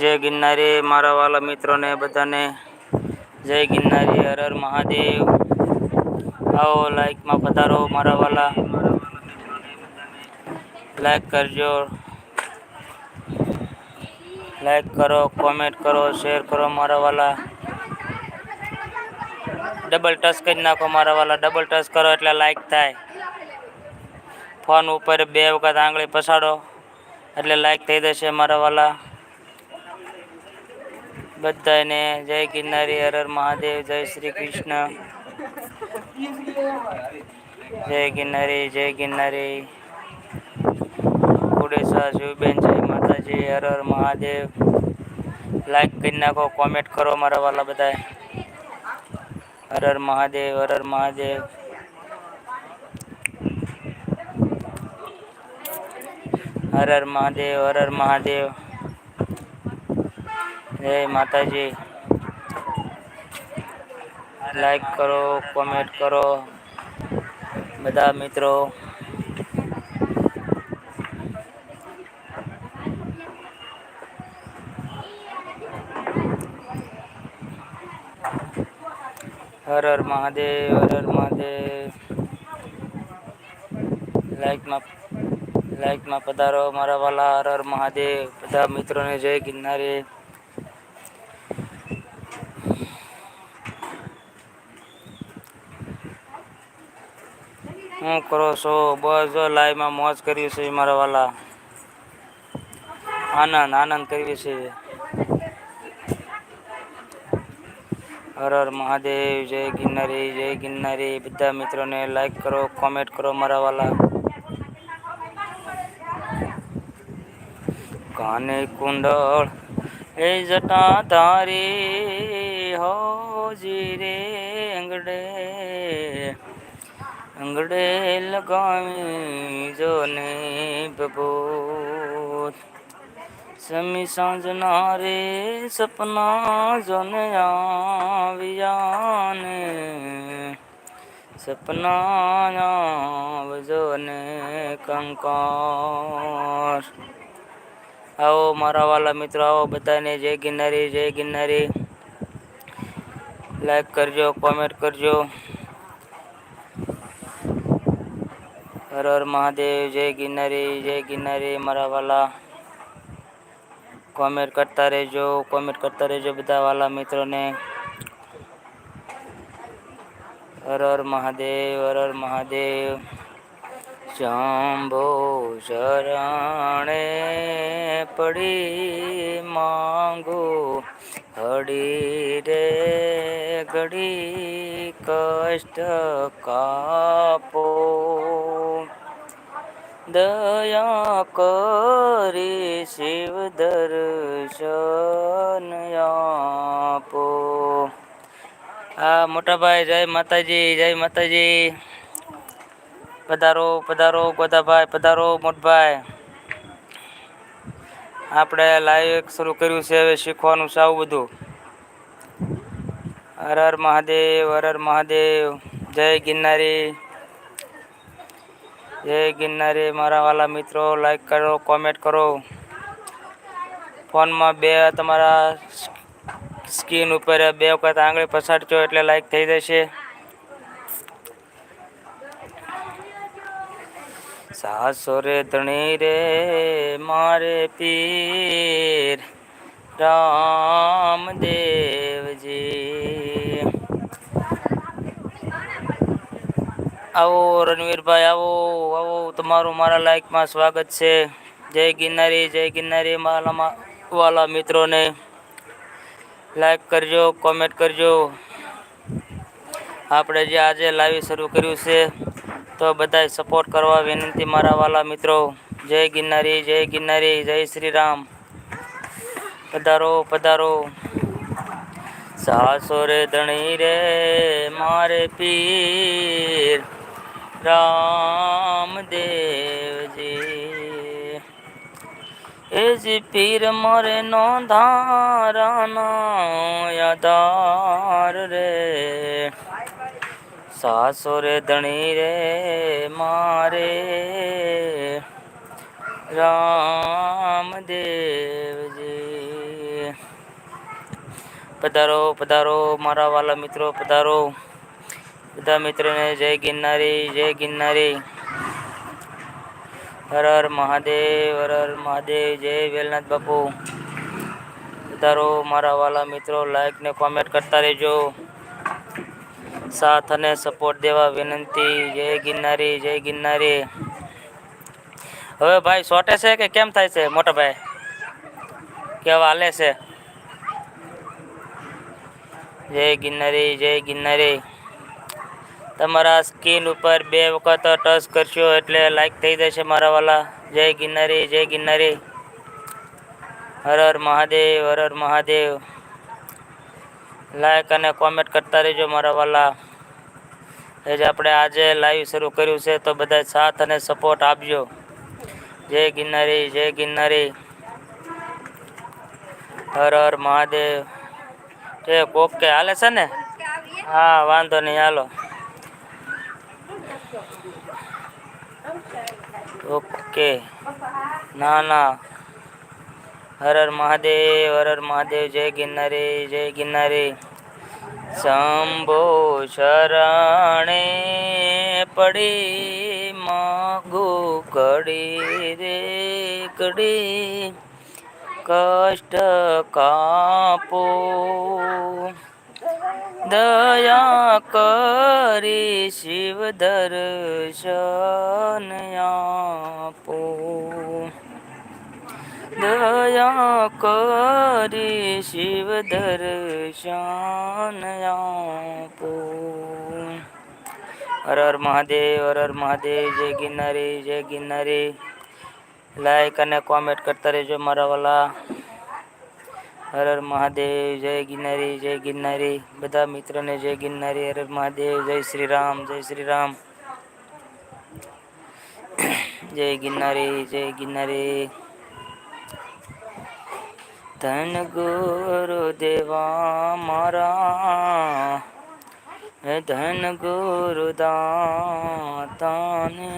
જય ગિરનારી મારા વાલા મિત્રોને બધાને. જય ગિરનારી, હર હર મહાદેવ. આવો લાઈકમાં પધારો મારા વાલા. લાઈક કરજો. લાઈક કરો, કોમેન્ટ કરો, શેર કરો મારા વાલા. ડબલ ટચ કરી નાખો મારા વાલા. ડબલ ટચ કરો એટલે લાઈક થાય. ફોન ઉપર બે વખત આંગળી પસાડો એટલે લાઈક થઈ જશે મારા વાલા. બધાને જય ગિરનારી, હર હર મહાદેવ, જય શ્રી કૃષ્ણ. જય ગિરનારી જય ગિરનારી. કુડેસા શિવબેન, જય માતાજી, હર હર મહાદેવ. લાઈક કરી નાખો કોમેન્ટ કરો મારા વાલા બધા હર હર મહાદેવ, હર હર મહાદેવ. હર હર મહાદેવ, હર હર મહાદેવ. જય માતાજી લાઈક કરો કોમેન્ટ કરો. બધા મિત્રો, હર હર મહાદેવ, હર હર મહાદેવ. લાઈકમાં લાઈકમાં પધારો મારા વાલા, હર હર મહાદેવ. બધા મિત્રોને જય ગિરનારી. હું કરો છો? બસ જો લાઈવમાં મોજ કરીએ છે મારા વાલા. આનંદ આનંદ કરીએ છે. હર હર મહાદેવ, જય ગિરનારી જય ગિરનારી. બધા મિત્રોને લાઈક કરો કોમેન્ટ કરો મારા વાલા. કાને કુંડળ, એ જટા તારી હોજી રે અંગડે અંગડે લગાવી જોને બબૂત સમી સાંજના રે સપના જોને આવ્યાને સપના આવજો ને કંકાર. આવો મારા વાલા મિત્રો, આવો બધાને જય ગિરનારી જય ગિરનારી. લાઈક કરજો કોમેન્ટ કરજો. હર હર મહાદેવ જય ગિરનારી જય ગિરનારી મારા વાલા કોમેન્ટ કરતા રહેજો કોમેન્ટ કરતા રહેજો બધા વાલા મિત્રોને હર હર મહાદેવ હર હર મહાદેવ શંભો શરણે પડી માંગો હડી રે, ઘડી કષ્ટ કાપો. દયા કરી શિવ દર્શન આપો. આ મોટાભાઈ, જય માતાજી જય માતાજી. પધારો પધારો ગોદાભાઈ પધારો મોટભાઈ. આપણે લાઈવ શરૂ કર્યું છે, હવે શીખવાનું છે આવું બધું. હર હર મહાદેવ, હર હર મહાદેવ, જય ગિરનારી. જય ગિરનારી મારા વાલા મિત્રો લાઈક કરો કોમેન્ટ કરો. ફોનમાં બે તમારા સ્કીન ઉપર બે વખત આંગળી પસાડજો એટલે લાઈક થઈ જશે. સાસો રે ધણી રે, મારે પીર રામદેવજી. આવો રણવીરભાઈ, આવો આવો, તમારું મારા લાઈકમાં સ્વાગત છે. જય ગિરનારી જય ગિરનારી મારા વાલા મિત્રોને. લાઈક કરજો કોમેન્ટ કરજો. આપણે જે આજે લાઈવ શરૂ કર્યું છે તો બધાય સપોર્ટ કરવા વિનંતી મારા વાલા મિત્રો. જય ગિરનારી જય ગિરનારી, જય શ્રી રામ પધારો પધારો. સાસો રે ધણી રે, મારે પીર. રામદેવજી. એ જ પીર મારે નો ધારાનો યાદાર રે. સાસો રે ધણી રે મારે. રામદેવજી પધારો પધારો મારા વાલા મિત્રો, પધારો. બધા મિત્રોને જય ગિરનારી જય ગિરનારી. હર હર મહાદેવ, હર હર મહાદેવ, જય વેલનાથ બાપુ. પધારો મારા વાલા મિત્રો લાઈક ને કોમેન્ટ કરતા રહેજો. સાથ અને સપોર્ટ દેવા વિનંતી. જય ગિરનારી જય ગિરનારી. હવે ભાઈ સોટે છે કે કેમ થાય છે મોટા ભાઈ? કેવા હાલે છે? જય ગિરનારી જય ગિરનારી. તમારા સ્કીન ઉપર બે વખત ટચ કરશો એટલે લાઈક થઈ જશે મારા વાલા. જય ગિરનારી જય ગિરનારી. હર હર મહાદેવ, હર હર મહાદેવ. લાઈક અને કોમેન્ટ કરતા રહેજો મારા વાલા. એ જ આપણે આજે લાઈવ શરૂ કર્યું છે, તો બધા સાથ અને સપોર્ટ આપજો. જય ગિરનારી જય ગિરનારી. હર હર મહાદેવ. તે ઓકે હાલે છે ને? હા, વાંધો નહીં, હાલો. ઓકે. ના ના. હર હર મહાદેવ, હર હર મહાદેવ, જય ગિરનારી જય ગિરનારી. શંભો શરણે પડી, માગો કડી રે કડી. કષ્ટ કાપો, દયા કરી શિવ દર્શન આપો. દયા કરી શિવ દર્શન આપો હર હર મહાદેવ હર હર મહાદેવ જય ગિરનારી જય ગિરનારી લાઈક અને કોમેન્ટ કરતા રહેજો મારા વાલા હર હર મહાદેવ જય ગિરનારી જય ગિરનારી બધા મિત્રોને જય ગિરનારી હર હર મહાદેવ જય શ્રી રામ જય શ્રી રામ જય ગિરનારી જય ગિરનારી ધન ગુરુ દેવા મારા. હે ધન ગુરુ દાતાને.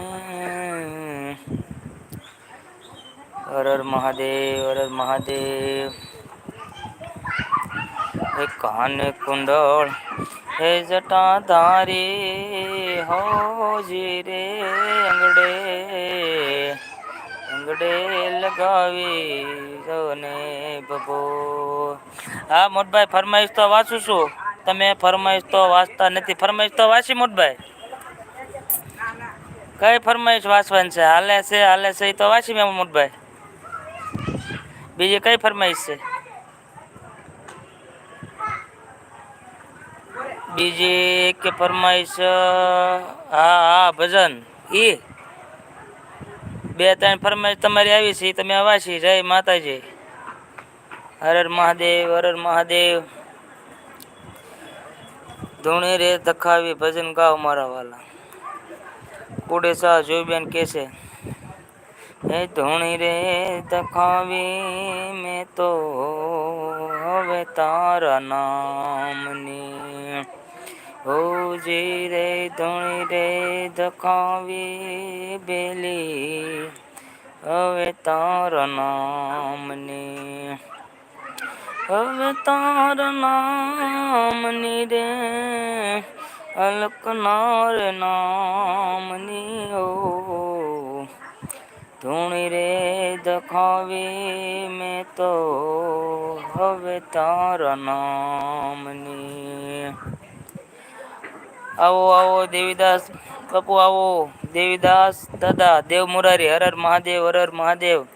હર હર મહાદેવ, હર હર મહાદેવ. હે કાન કુંડળ, હે જટાધારી, હો જી રે અંગડે અંગડે લગાવી ને બબો હા, મોટભાઈ, ફરમાઈશ તો વાંચું છું. તમે ફરમાઈશ તો વાંચતા નથી. ફરમાઈશ તો વાંચી, મોટભાઈ? કઈ ફરમાઈશ વાંચવાની છે? હાલે છે હાલે છે, એ તો વાંચી મેં, મોટભાઈ. બીજી કઈ ફરમાઈશ છે? બીજી કે ફરમાઈશ, હા હા, ભજન. ઈ? બે ત્રણ ફરમાઈશ તમારી આવી છે તમે વાંચી જય માતાજી. હર હર મહાદેવ, હર હર મહાદેવ. ધૂણી રે તખાવી ભજન ગાવ મારા વાલા. કુડે શાહ જોઈબેન કે છે, હે ધૂણી રે તખાવી મેં તો હવે તારા નામની હોજી રે, ધૂણી રે દખાવી બેલી. હવે તાર નામની, હવે તાર નામની રે. અલકનાર નામની ઓ. ધૂણી રે દખાવી મેં તો હવે તાર નામની. આવો આવો, દેવીદાસ કપુ આવો, દેવીદાસ, દાદા, દેવ મુરારી, હર હર મહાદેવ, હર હર મહાદેવ.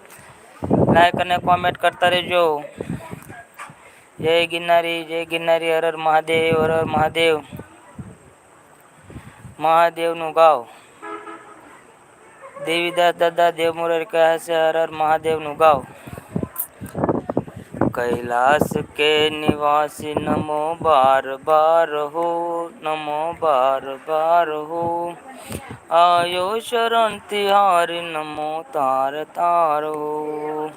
લાઈક અને કોમેન્ટ કરતા રહેજો. જય ગિરનારી જય ગિરનારી, હર હર મહાદેવ હરર હર મહાદેવ. મહાદેવનું ગાવ. દેવીદાસ, દાદા, દેવ મુરારી કહે છે હરર હર મહાદેવનું ગાવ. कैलाश के निवासी नमो बार बार हो नमो बार बार हो आयो शरण तिहारी नमो तार तार हो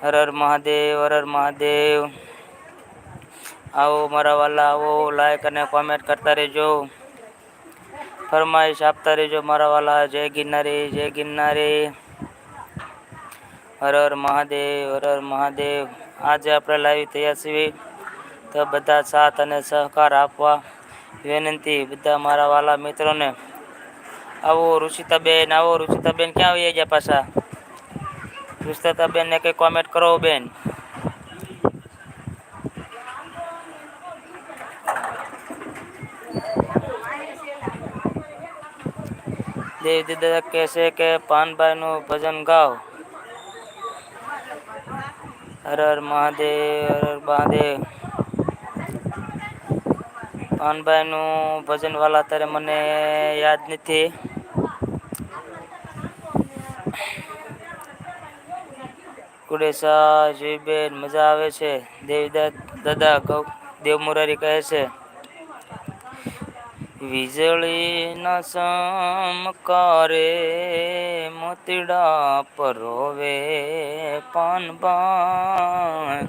હર હર મહાદેવ હર હર મહાદેવ આવો મારા વાલા આવો લાઈક અને કોમેન્ટ કરતા રહેજો ફરમાઈશ આપતા રહેજો મારા વાલા જય ગિરનારી જય ગિરનારી હર હર મહાદેવ હર હર મહાદેવ. આજે આપણે લાવી થયા છીએ તો બધા સાથ અને સહકાર આપવા વિનંતી બધા મારા વાલા મિત્રોને. આવો ઋષિતાબેન આવો ઋષિતાબેન ક્યાં આવી ગયા પાછા? ઋષિતાબેનને કઈ કોમેન્ટ કરો બેન. દેવ દાદા કહેશે કે, પાનભાઈનું ભજન ગાઓ. હર હર મહાદેવ, હર હર મહાદેવ. પાનભાઈ નું ભજન વાલા અત્યારે મને યાદ નથી. કુડેસા જયબેન મજા આવે છે. દેવદત્ત દાદા દેવ મુરારી કહે છે. વીજળીના સમકારે મોતીડા પરોવે પાનબા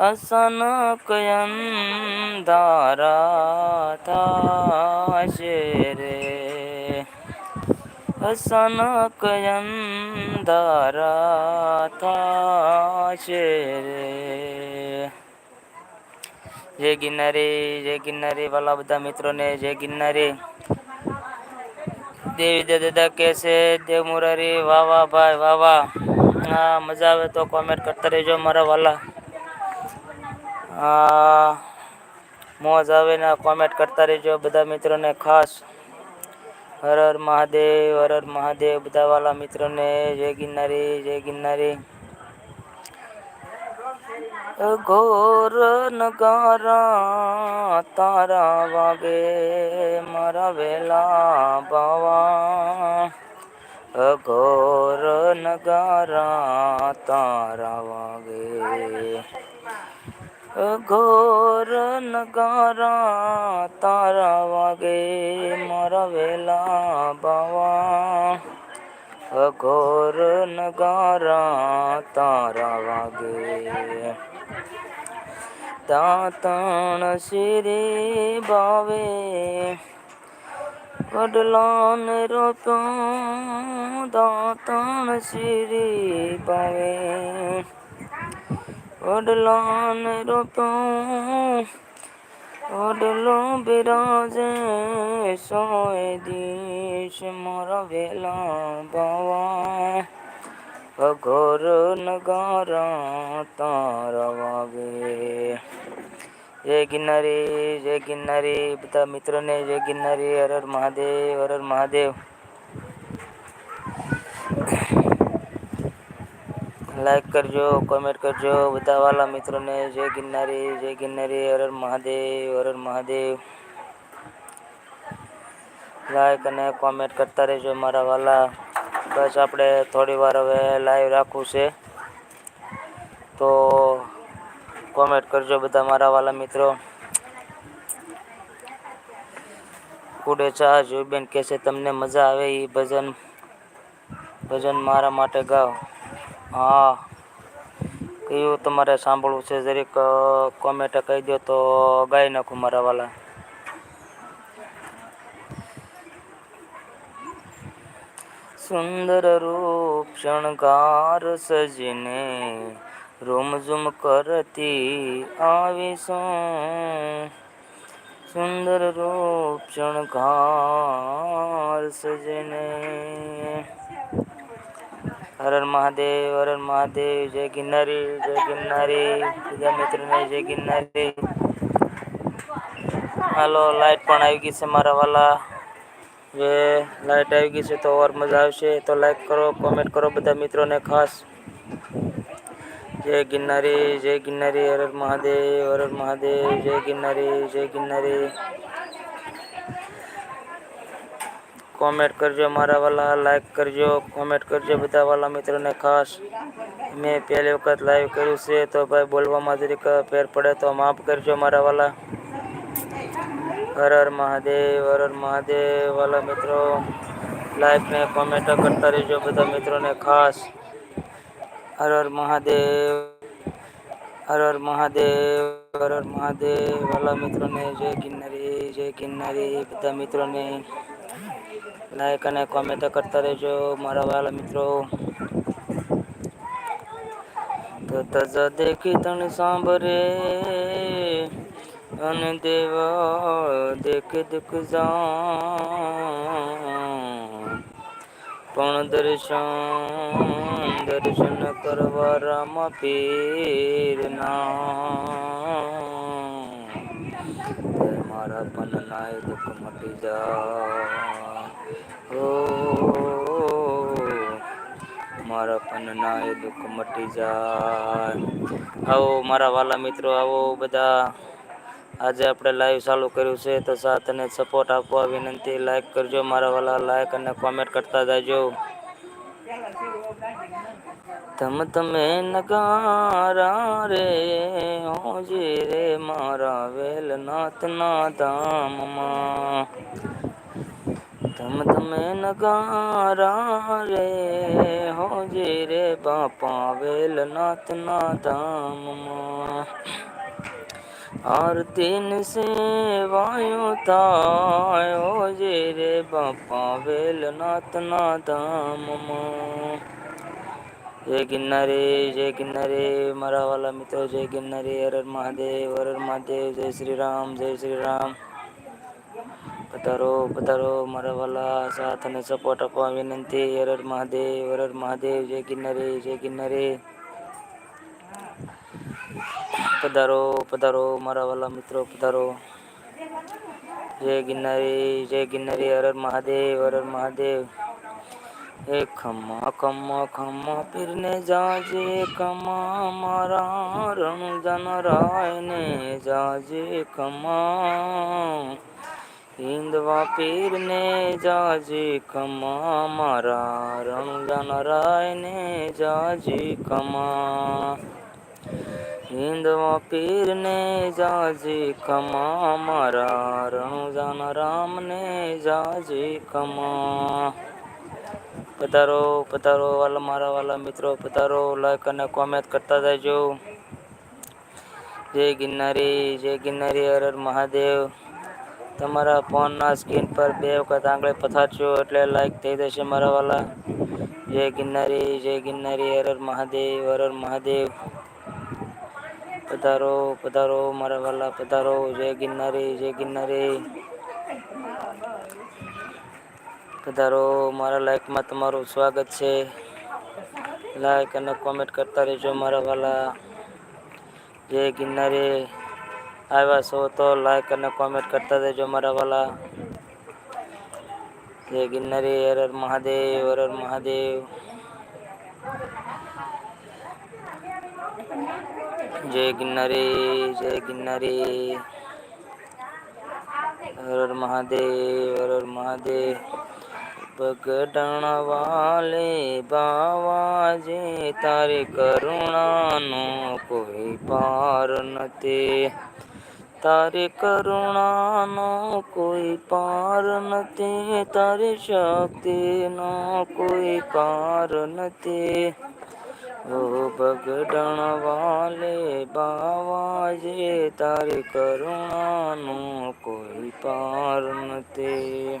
અસન કયન ધારા થાશે રે. અસન કયન ધારા થાશે રે. જય ગિરનારી જય ગિરનારી વાલા બધા મિત્રોને, જય ગિરનારી. દેવી દાદા કે છે, દેવ મુરારી, વાહ વાહ, ભાઈ, વાહ વાહ. હા, મજા આવે તો કોમેન્ટ કરતા રહેજો મારા વાલા. હા, મોજ આવે ને કોમેન્ટ કરતા રહેજો બધા મિત્રોને ખાસ. હર હર મહાદેવ, હર હર મહાદેવ બધા વાલા મિત્રોને, જય ગિરનારી જય ગિરનારી. ઘોર નગર તારા વાગે મારા વેલા બાવા. ઘોર નગર તારા વાગે. ઘોર નગર તારા વાગે મારા વેલા બાવા. ઘોર નગારા તારા વાગે. દાંતણ શિરે બાવે વડલાન રોતો દાંતણ શિરે બાવે વડલાન રોતો વડલો બિરાજે સોય દીશ મારા વેલા બાવા અઘોર નગારા તારા વાગે. જય ગિરનારી જય ગિરનારી. બધા મિત્રોને જય ગિરનારી. હર હર મહાદેવ, હર હર મહાદેવ. લાઈક કરજો કોમેન્ટ કરજો. બધા વાલા મિત્રોને જય ગિરનારી જય ગિરનારી. હર હર મહાદેવ, હર હર મહાદેવ. લાઈક અને કોમેન્ટ કરતા રહેજો મારા વાલા. બસ આપણે થોડી વાર હવે લાઈવ રાખવું છે. તો કોમેન્ટ કરજો બધા મારા વાલા મિત્રો. કુડે ચા જોઈબેન કહેશે, તમને મજા આવે એ ભજન? ભજન મારા માટે ગાઓ હા. કયું તમારે સાંભળવું છે? જરીક કોમેન્ટ કહી દો તો ગાઈ નાખું મારા વાલા. સુંદર રૂપ શણગાર સજીને રૂમઝુમ કરતી આવીશું. સુંદર રૂપ શણગાર સજને. હર હર મહાદેવ, હર હર મહાદેવ, જય ગિરનારી જય ગિરનારી. બીજા મિત્રોને જય ગિરનારી. હાલો, લાઈટ પણ આવી ગઈ છે મારા વાલા. જે લાઈટ આવી ગઈ છે તો ઓર મજા આવશે. તો લાઈક કરો, કોમેન્ટ કરો બધા મિત્રોને ખાસ. જય ગિરનારી જય ગિરનારી હર હર મહાદેવ હર હર મહાદેવ જય ગિરનારી જય ગિરનારી કોમેન્ટ કરજો મારા વાલા લાઈક કરજો કોમેન્ટ કરજો બધા વાલા મિત્રોને ખાસ મેં પહેલી વખત લાઈવ કર્યું છે તો ભાઈ બોલવામાં જરીક ફેર પડે તો માફ કરજો મારા વાલા હર હર મહાદેવ હર હર મહાદેવ વાલા મિત્રો લાઈક ને કોમેન્ટ કરતા રહેજો બધા મિત્રોને ખાસ હર હર મહાદેવ, હર હર મહાદેવ, હર હર મહાદેવ. વાલા મિત્રોને જય કિન્નરી જય કિન્નરી. બધા મિત્રોને લાઈક અને કોમેન્ટ કરતા રહેજો મારા વાલા મિત્રો. તો તજા દેખી તને સાંભરે અને દેવા દેખ દુખ જા પણ દર્શન દર્શન કરવા રામ પીર ના મારા પન નાય દુઃખ મટી જા હો મારા પન ના એ દુઃખ મટી જાય. આવો મારા વાલા મિત્રો, આવો બધા. આજે આપણે લાઈવ ચાલુ કર્યું છે તો સાથને સપોર્ટ આપવા વિનંતી લાઈક કરજો, મારા વાલા લાઈક અને કોમેન્ટ કરતા જાજો. તમ તમે નગારા રે, હોજી રે મારા વેલનાથના ધામમાં. તમ તમે નગારા રે, હોજી રે બાપા વેલનાથના ધામમાં. આરતીન સેવાયો તાયો જે રે બાપા વેલનાથના ધામમાં જય ગિરનારી જય ગિરનારી મારા વાલા મિત્રો જય ગિરનારી હરર હર મહાદેવ હરર હર મહાદેવ જય શ્રી રામ જય શ્રી રામ પધારો પધારો મારા વાલા સાથ અને સપોર્ટ આપવા વિનંતી હરર હર મહાદેવ હરર હર મહાદેવ જય ગિરનારી જય ગિરનારી પધારો પધારો મારા વાલા મિત્રો, પધારો. જય ગિરનારી જય ગિરનારી, હર મહાદેવ હર મહાદેવ. હે ખમ્મા ખમ્મા ખમ્મા પીરને જાજે કમા મારા રણજન રાયને જાજે કમા હિંદવા પીરને જાજે કમા મારા રણજન રાયને જાજે, ખમ્મા. હિંદવા પીરને જાજી ખમા મારા રણુજાન રામને જાજી ખમા પધારો પધારો વાલા મારા વાલા મિત્રો પધારો લાઈક અને કોમેન્ટ કરતા જજો જય ગિરનારી જય ગિરનારી હર હર મહાદેવ તમારા ફોનના સ્ક્રીન પર બે વખત આંગળે પથારશો એટલે લાઈક થઈ જશે મારા વાલા જય ગિરનારી જય ગિરનારી હર હર મહાદેવ હર હર મહાદેવ પધારો પધારો મારા વાલા, પધારો. જય ગિરનારી જય ગિરનારી. પધારો. મારા લાઈફમાં તમારું સ્વાગત છે. લાઈક અને કોમેન્ટ કરતા રહેજો મારા વાલા. જય ગિરનારી. આવ્યા છો તો લાઈક અને કોમેન્ટ કરતા રહેજો મારા વાલા. જય ગિરનારી, હર મહાદેવ હર મહાદેવ. જય ગિરનારી જય ગિરનારી. હર મહાદેવ હર મહાદેવ. પગડણ વાલે બાવાજે તારી કરુણાનો કોઈ પાર નથી. તારી કરુણાનો કોઈ પાર નથી, તારી શક્તિનો કોઈ પાર નથી. ઓ બગડણ વાલે બાવાજે, તારી કરુણાનો કોઈ પાર નથી.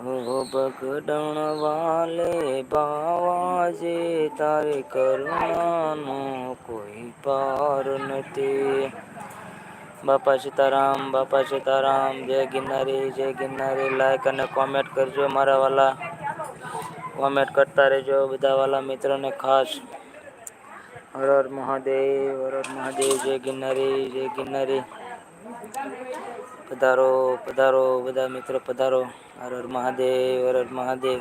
ઓ બગડણ વાલે બાવાજે, તારી કરુણાનો કોઈ પાર નથી. બાપા સીતારામ બાપા સીતારામ, જય ગિરનારી જય ગિરનારી લાઈક અને કોમેન્ટ કરજો મારા વાલા. કોમેન્ટ કરતા રહેજો બધા વાલા મિત્રોને ખાસ. હર હર મહાદેવ હર હર મહાદેવ જય ગિરનારી જય ગિરનારી. પધારો પધારો બધા મિત્રો પધારો. હર હર મહાદેવ હર હર મહાદેવ.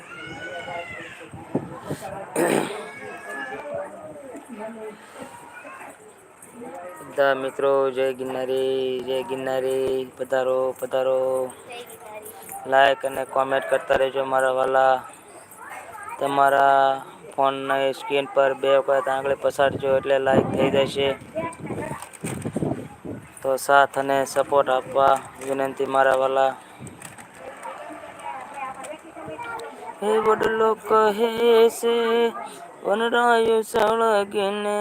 બધા મિત્રો જય ગિરનારી જય ગિરનારી. પધારો પધારો. લાઈક અને કોમેન્ટ કરતા રહેજો મારા વાલા. તમારા ફોનની સ્ક્રીન પર બે વખત આંગળી પસારજો એટલે લાઈક થઈ જશે. તો સાથ અને સપોર્ટ આપવા વિનંતી મારા વાલા. હે વડલો કહે છે, વનરાયું સળગીને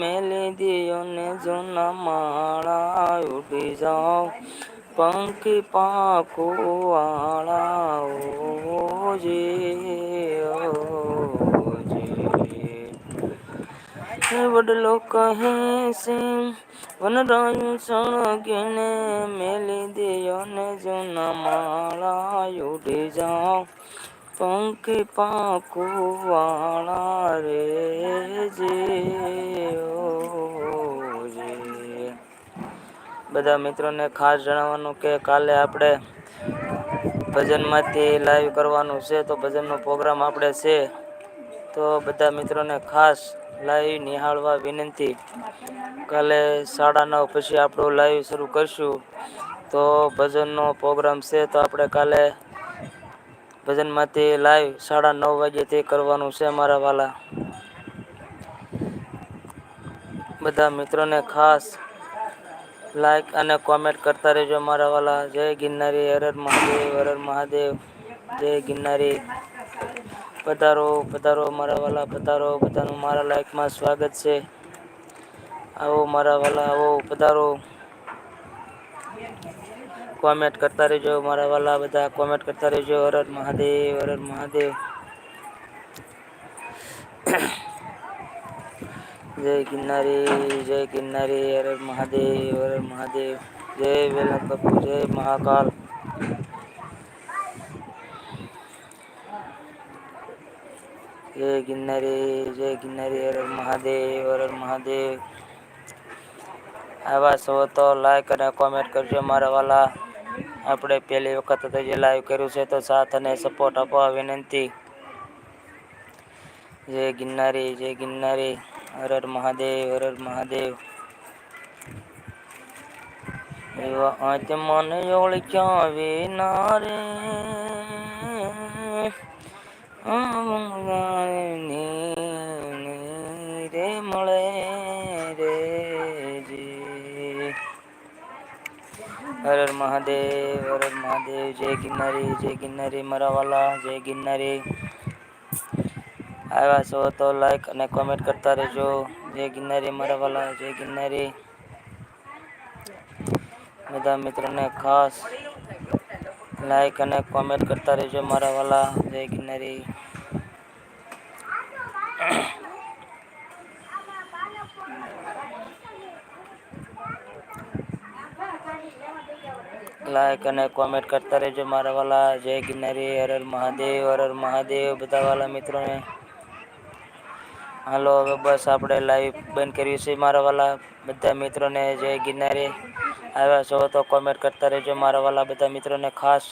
મેલી દિયો ને જૂના માળા ઉડી જાઓ. પંખી પાંખો વાળા ઓજી. વડલો કહે છે, વનરાયું સણગીને મેલી દેયો ને જૂના માળા ઉડી જાઓ. પંખી પાંખું વાળા રે જે ઓ બધા મિત્રોને ખાસ જણાવવાનું કે કાલે આપણે ભજનમાંથી લાઈવ કરવાનું છે, તો ભજનનો પ્રોગ્રામ આપણે છે. તો બધા મિત્રોને ખાસ લાઈવ નિહાળવા વિનંતી. કાલે સાડા નવ પછી આપણું લાઈવ શરૂ કરશું. તો ભજનનો પ્રોગ્રામ છે, તો આપણે કાલે ભજનમાંથી લાઈવ સાડા નવ વાગ્યાથી કરવાનું છે અમારા વાલા. બધા મિત્રોને ખાસ લાઈક અને કોમેન્ટ કરતા રહેજો મારા વાલા. જય ગિરનારી હરર મહાદેવ હરર મહાદેવ. જય ગિરનારી. પધારો પધારો મારા વાલા, પધારો. બધાનું મારા લાઈફમાં સ્વાગત છે. આવો મારા વાલા, આવો, પધારો. કોમેન્ટ કરતા રહેજો મારા વાલા, બધા. કોમેન્ટ કરતા રહેજો. હરર મહાદેવ હરર મહાદેવ. જય ગિરનારી જય ગિરનારી હર મહાદેવ હર મહાદેવ, જય વેલા કપુ જય મહાકાલ. જય ગિરનારી જય ગિરનારી હર મહાદેવ હર મહાદેવ. આવા છો તો લાઈક અને કોમેન્ટ કરજો મારા વાલા. આપણે પહેલી વખત તો જે લાઈવ કર્યું છે તો સાથ અને સપોર્ટ આપવા વિનંતી. જય ગિરનારી જય ગિરનારી હર હર મહાદેવ, હર હર મહાદેવ. એવા આજ મને ઓળખાવે ના રે. રે મળે રે હર હર મહાદેવ, હર હર મહાદેવ, જય ગિરનારી જય ગિરનારી મરાવાલા જય ગિરનારી આવ્યા છો તો લાઈક અને કોમેન્ટ કરતા રહેજો જય ગિરનારી મારા વાલા જય ગિરનારી બધા મિત્રોને ખાસ લાઈક અને કોમેન્ટ કરતા રહેજો મારા વાલા જય ગિરનારી લાઈક અને કોમેન્ટ કરતા રહેજો મારા વાલા જય ગિરનારી હર હર મહાદેવ હર હર મહાદેવ બધા વાલા મિત્રોને હાલો, હવે બસ આપણે લાઈવ બંધ કર્યું છે. મારા વાલા બધા મિત્રોને જય ગિરનારી. આવ્યા છો તો કોમેન્ટ કરતા રહેજો. મારા વાલા બધા મિત્રોને ખાસ.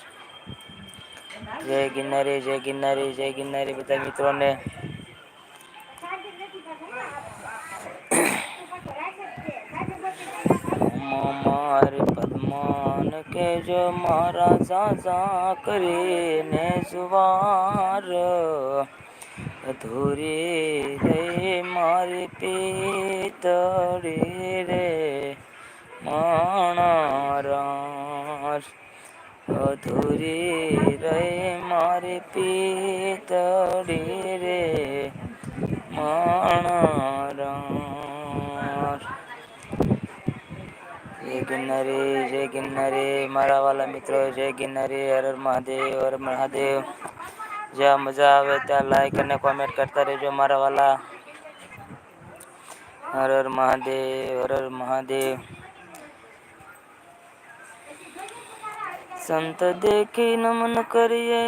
જય ગિરનારી જય ગિરનારી જય ગિરનારી બધા મિત્રોને. મારી પદ્માન કેજો મારા સાસા કરીને સુવાર અધૂરી રે મારી પીતળી રે માણ અધૂરી રે મારી પીતળી રે માણ જય ગિરનારી જય ગિરનારી મારા વાલા મિત્રો, જય ગિરનારી હર મહાદેવ હર મહાદેવ. જ્યાં મજા આવે ત્યાં લાઈક અને કોમેન્ટ કરતા રહેજો મારા વાલા. હર હર મહાદેવ, હર હર મહાદેવ. સંત દેખી નમન કરીએ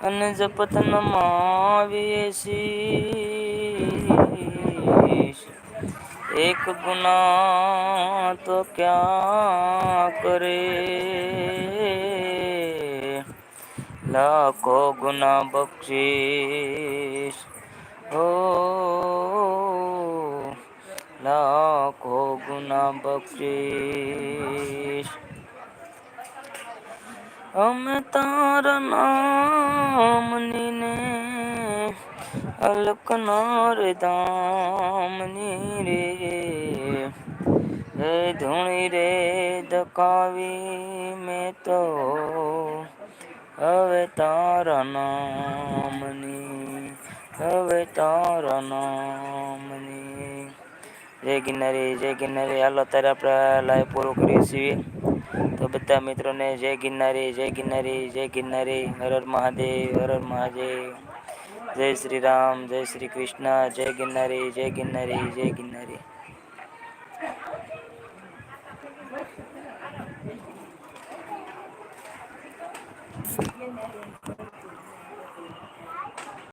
અને જપત નમાવીએ એક ગુના તો ક્યાં કરે? લાખો ગુના બક્ષીશ હો, લાખો ગુના બક્ષીશ અમે તારા નામનીને અલકનાર દામની રે. હે ધૂણી રે દકાવી મેં તો હવે તારા નામની, હવે તારા નામની. જય ગિરનારી જય ગિરનારી. હાલો, અત્યારે આપણે લાઈવ પૂરું કરીએ છીએ. તો બધા મિત્રોને જય ગિરનારી જય ગિરનારી જય ગિરનારી. હર મહાદેવ હર મહાદેવ. જય શ્રી રામ, જય શ્રી કૃષ્ણ, જય ગિરનારી જય ગિરનારી જય ગિરનારી. Bien, gracias.